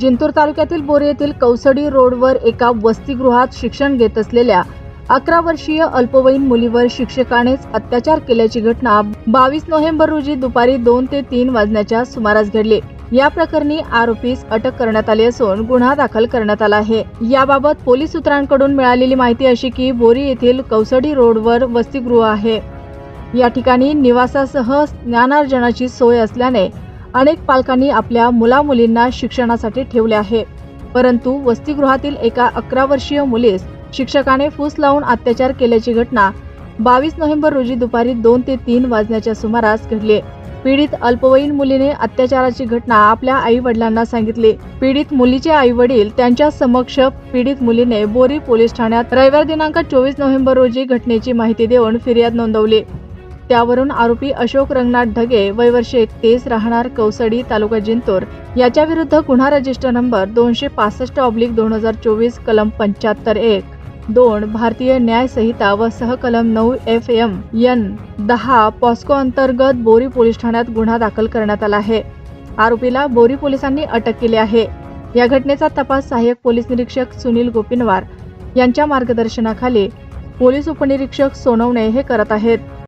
जिंतूर तालुक्यातील बोरी येथील कौसडी रोडवर एका वसतिगृहात शिक्षण घेत असलेल्या अकरा वर्षीय अल्पवयीन मुलीवर शिक्षकानेच अत्याचार केल्याची घटना बावीस नोव्हेंबर रोजी दुपारी दोन ते तीन वाजण्याच्या सुमारास घडली. या प्रकरणी आरोपीस अटक करण्यात आली असून गुन्हा दाखल करण्यात आला आहे. याबाबत पोलीस सूत्रांकडून मिळालेली माहिती अशी की बोरी येथील कौसडी रोडवर वसतिगृह आहे. या ठिकाणी निवासासह ज्ञानार्जनाची सोय असल्याने अनेक पालकांनी आपल्या मुलामुलींना शिक्षणासाठी ठेवले आहे. परंतु वसतिगृहातील एका अकरा वर्षीय मुलीस शिक्षकाने फूस लावून अत्याचार केल्याची घटना बावीस नोव्हेंबर रोजी दुपारी दोन ते तीन वाजण्याच्या सुमारास घडली. पीडित अल्पवयीन मुलीने अत्याचाराची घटना आपल्या आई वडिलांना सांगितली. पीडित मुलीचे आई वडील त्यांच्या समक्ष पीडित मुलीने बोरी पोलीस ठाण्यात रविवार दिनांक चोवीस नोव्हेंबर रोजी घटनेची माहिती देऊन फिर्याद नोंदवली. त्यावरून आरोपी अशोक रंगनाथ ढगे वयवर्ष एकतीस राहणार कौसडी तालुका जिंतूर. याच्या विरुद्ध गुन्हा रजिस्टर नंबर दोनशे पासष्ट ऑब्लिक दोन हजार चोवीस कलम पंच्याहत्तर एक. दोन भारतीय न्याय संहिता व सहकलम नऊ एफ एम एन दहा पॉस्को अंतर्गत बोरी पोलीस ठाण्यात गुन्हा दाखल करण्यात आला आहे. आरोपीला बोरी पोलिसांनी अटक केली आहे. या घटनेचा तपास सहाय्यक पोलीस निरीक्षक सुनील गोपिनवार यांच्या मार्गदर्शनाखाली पोलीस उपनिरीक्षक सोनवणे हे करत आहेत.